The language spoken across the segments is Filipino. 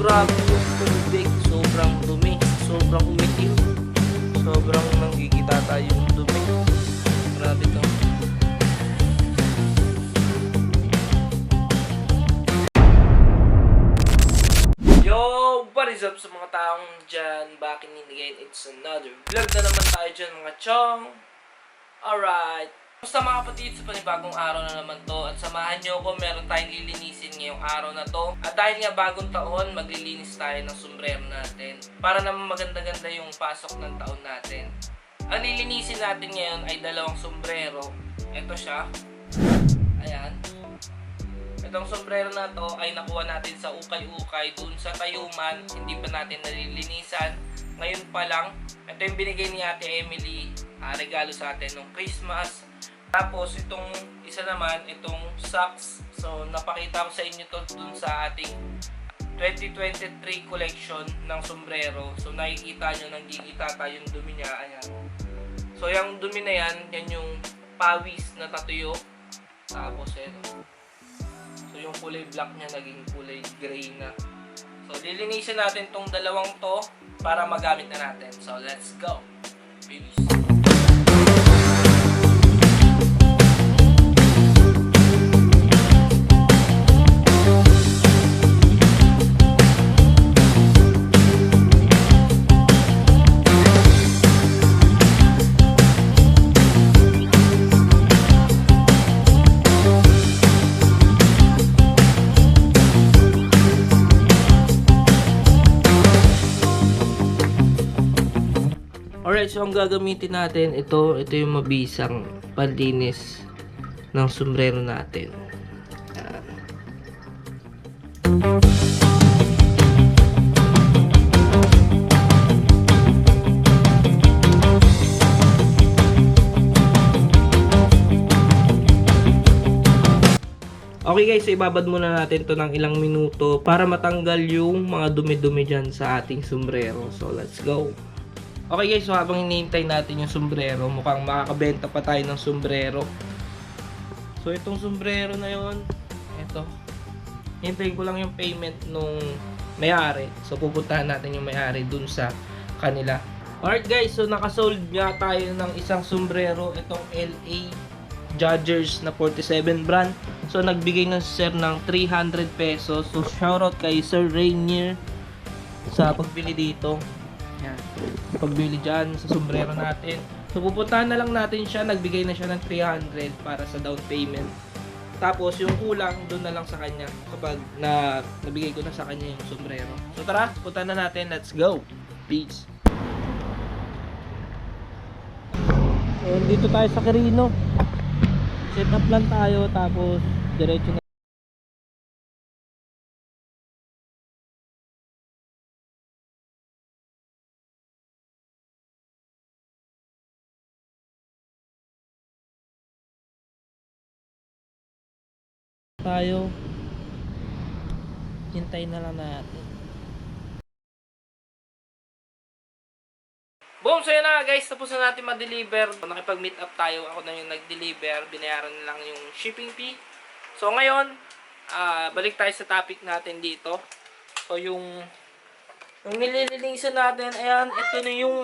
Grabe yung tubig, sobrang dumi, sobrang umitim, sobrang nanggigita tayo yung dumi. Grabe to. Yo! What is up sa mga taong dyan? Back in again, it's another vlog na naman tayo dyan mga chong. Alright. Basta mga kapatid, sa panibagong araw na naman to at samahan nyo ako, meron tayong lilinisin ngayong araw na to. At dahil nga bagong taon, maglilinis tayo ng sombrero natin para naman maganda-ganda yung pasok ng taon natin. Ang lilinisin natin ngayon ay dalawang sombrero. Ito siya. Ayan. Itong sombrero na to ay nakuha natin sa ukay-ukay dun sa Tayuman. Hindi pa natin nalilinisan. Ngayon pa lang, ito yung binigay ni Ate Emily ah, regalo sa atin nung Christmas. Tapos itong isa naman, itong socks. So napakita ko sa inyo to dun sa ating 2023 collection ng sombrero. So nakikita nyo, nanggigita tayong dumi niya. Ayan. So yung dumi na yan, yan yung pawis na tatuyo. Tapos ito. So yung kulay black niya naging kulay gray na. So lilinisin natin tong dalawang to para magamit na natin. So let's go. Peace. Alright, so ang gagamitin natin, ito, ito yung mabisang panlinis ng sombrero natin. Okay guys, so ibabad muna natin to ng ilang minuto para matanggal yung mga dumi-dumi dyan sa ating sombrero. So let's go. Okay guys, so habang hinihintay natin yung sombrero, mukhang makakabenta pa tayo ng sombrero. So itong sombrero na yon, ito. Hintayin ko lang yung payment nung may-ari. So pupuntahan natin yung may-ari dun sa kanila. Alright guys, so nakasold nga tayo ng isang sombrero. Itong LA Judgers na 47 brand. So nagbigay na si sir ng 300 pesos. So shoutout kay Sir Rainier sa pagbili dito. Yan. Pagbili dyan sa sombrero natin. So pupuntahan na lang natin siya. Nagbigay na siya ng 300 para sa down payment. Tapos yung kulang doon na lang sa kanya kapag na nabigay ko na sa kanya yung sombrero. So tara, punta na natin. Let's go. Peace. So dito tayo sa Carino. Set up lang tayo tapos diretso na tayo. Hintayin na lang natin. Boom! So yun na guys, tapos na natin ma-deliver. Nakipag-meet up tayo. Ako na yung nag-deliver. Binayaran na lang yung shipping fee. So ngayon, ah, balik tayo sa topic natin dito. So yung yung nililinisan natin, ayan, ito na yung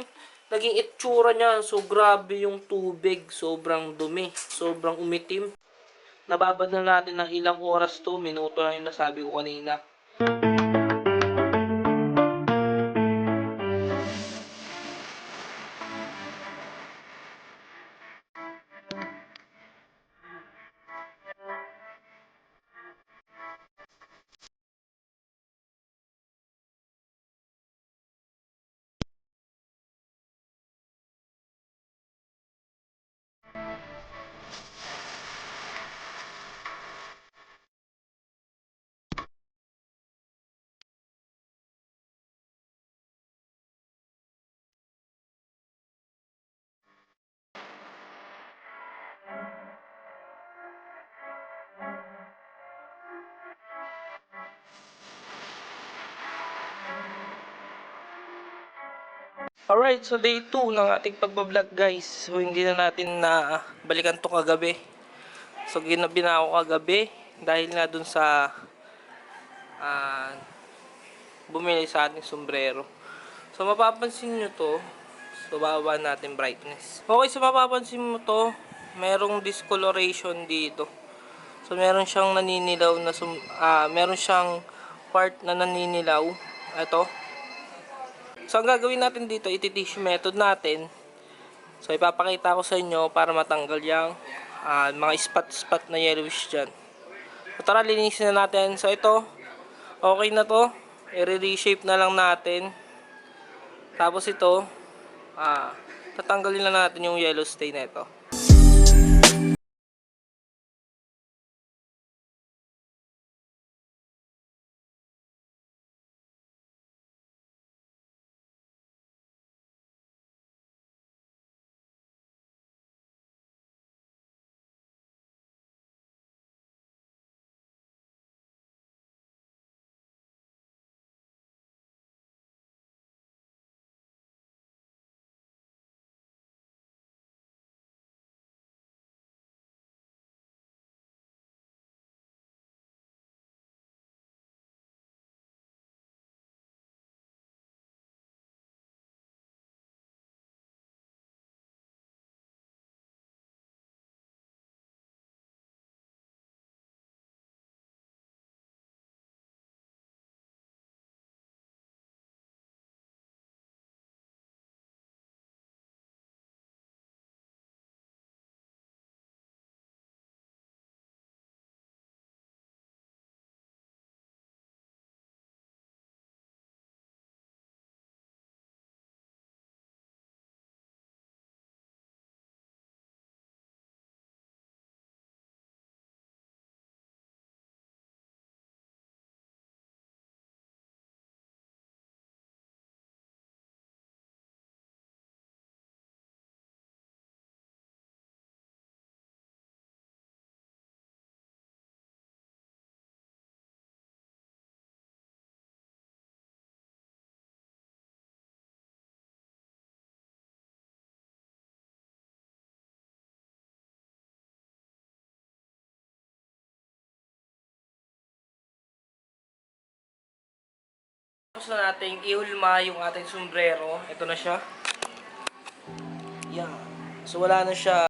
naging itsura niya. So grabe yung tubig. Sobrang dumi. Sobrang umitim. Nababad na natin ng ilang oras to. Minuto lang yung nasabi ko kanina. Alright, so day 2 ng ating pagbablog guys. So hindi na natin na balikan to kagabi. So ginabi na ako kagabi dahil nga dun sa ah bumili sa ating sombrero. So, mapapansin nyo to. So, bababa natin brightness. Okay, so mapapansin mo to. Merong discoloration dito. So, meron siyang naninilaw na, sum- ah, meron siyang part na naninilaw. Ito. So, ang gagawin natin dito, iti-tissue method natin. So, ipapakita ko sa inyo para matanggal yung ah, mga spot-spot na yellowish dyan. So, tara, linisin na natin. So, ito, okay na to. I-reshape na lang natin. Tapos ito, ah, tatanggalin na natin yung yellow stain na ito. Tapos na natin ihulma yung ating sombrero. Ito na siya. Yan. So wala na siya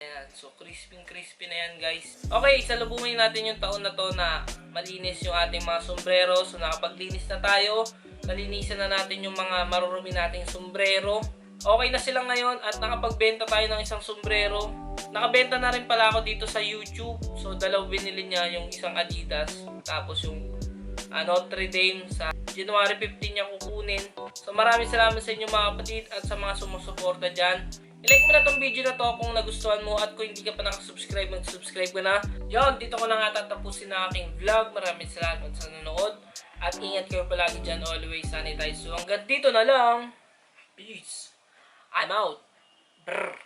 Ayan, so crispy crispy na yan guys. Okay, salubungin natin yung taon na to na malinis yung ating mga sombrero. So nakapaglinis na tayo. Nalinisan na natin yung mga marurumi nating sombrero. Okay na sila ngayon at nakapagbenta tayo ng isang sombrero. Nakabenta na rin pala ako dito sa YouTube. So dalaw binili niya yung isang Adidas. Tapos yung ah, Notre Dame sa January 15 niya kukunin. So maraming salamat sa inyo mga kapatid at sa mga sumusuporta dyan. I-like mo na tong video na to kung nagustuhan mo at kung hindi ka pa nakasubscribe, mag-subscribe ka na. Yon, dito ko na nga tatapusin na aking vlog. Maraming salamat sa nanonood. At ingat kayo palagi dyan, always sanitize. So hanggang dito na lang. Peace. I'm out. Brr.